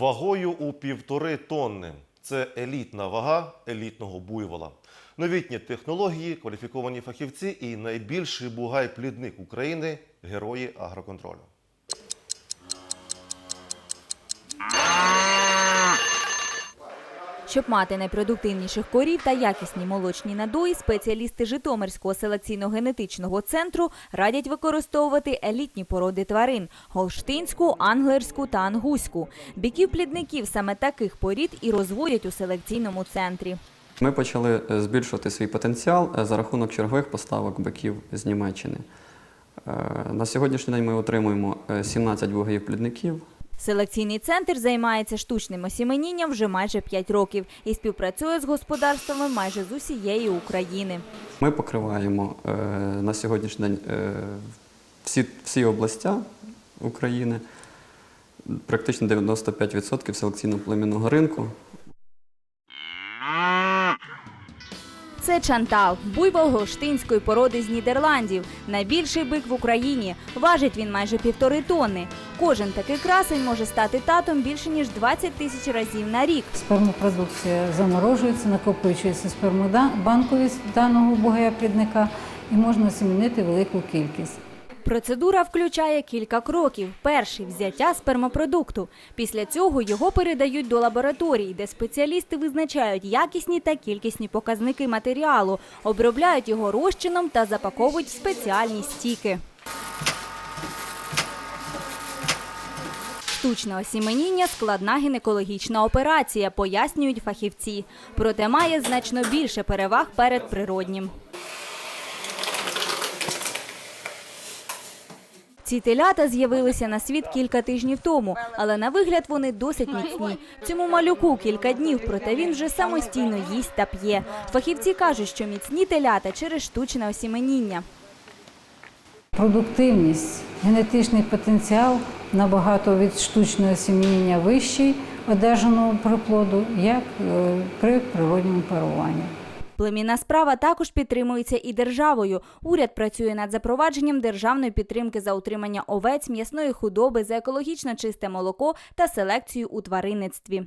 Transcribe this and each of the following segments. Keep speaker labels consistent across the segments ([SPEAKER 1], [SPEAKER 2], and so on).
[SPEAKER 1] вагою у півтори тонни. Це елітна вага елітного буйвола. Новітні технології, кваліфіковані фахівці і найбільший бугай-плідник України герої агроконтролю.
[SPEAKER 2] Щоб мати найпродуктивніших корів та якісні молочні надої, спеціалісти Житомирського селекційно-генетичного центру радять використовувати елітні породи тварин – голштинську, англерську та ангуську. Біків-плідників саме таких порід і розводять у селекційному центрі.
[SPEAKER 3] Ми почали е, збільшувати свій потенціал е, за рахунок чергових поставок биків з Німеччини. Е, На сьогоднішній день ми отримуємо е, 17 вугоїв плідників.
[SPEAKER 2] Селекційний центр займається штучним осіменінням вже майже 5 років і співпрацює з господарствами майже з усієї України.
[SPEAKER 3] Ми покриваємо е, на сьогоднішній день е, всі, всі областя України, практично 95% селекційно-племінного ринку.
[SPEAKER 2] Це Чантал, буйвол голштинської породи з Нідерландів. Найбільший бик в Україні. Важить він майже півтори тонни. Кожен такий красень може стати татом більше ніж 20 тисяч разів на рік.
[SPEAKER 4] Спермопродукція заморожується, накопичується спермобанковість даного бугаяплідника і можна змінити велику кількість.
[SPEAKER 2] Процедура включає кілька кроків. Перший взяття спермопродукту. Після цього його передають до лабораторій, де спеціалісти визначають якісні та кількісні показники матеріалу, обробляють його розчином та запаковують в спеціальні стіки. Штучне осіменіння – складна гінекологічна операція, пояснюють фахівці. Проте має значно більше переваг перед природнім. Ці телята з'явилися на світ кілька тижнів тому, але на вигляд вони досить міцні. Цьому малюку кілька днів, проте він вже самостійно їсть та п'є. Фахівці кажуть, що міцні телята через штучне осіменіння.
[SPEAKER 4] Продуктивність, генетичний потенціал набагато від штучного сім'яння вищий одержаного приплоду, як е, при природньому паруванні.
[SPEAKER 2] Племінна справа також підтримується і державою. Уряд працює над запровадженням державної підтримки за утримання овець, м'ясної худоби, за екологічно чисте молоко та селекцію у тваринництві.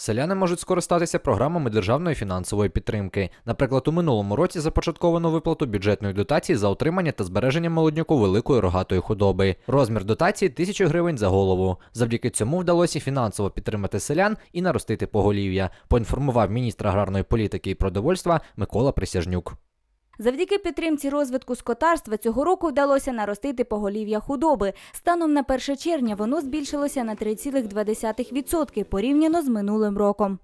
[SPEAKER 5] Селяни можуть скористатися програмами державної фінансової підтримки. Наприклад, у минулому році започатковано виплату бюджетної дотації за отримання та збереження молодняку великої рогатої худоби. Розмір дотації 1000 гривень за голову. Завдяки цьому вдалося фінансово підтримати селян і наростити поголів'я. Поінформував міністр аграрної політики і продовольства Микола Присяжнюк.
[SPEAKER 2] Завдяки підтримці розвитку скотарства цього року вдалося наростити поголів'я худоби. Станом на 1 червня воно збільшилося на 3,2% порівняно з минулим роком.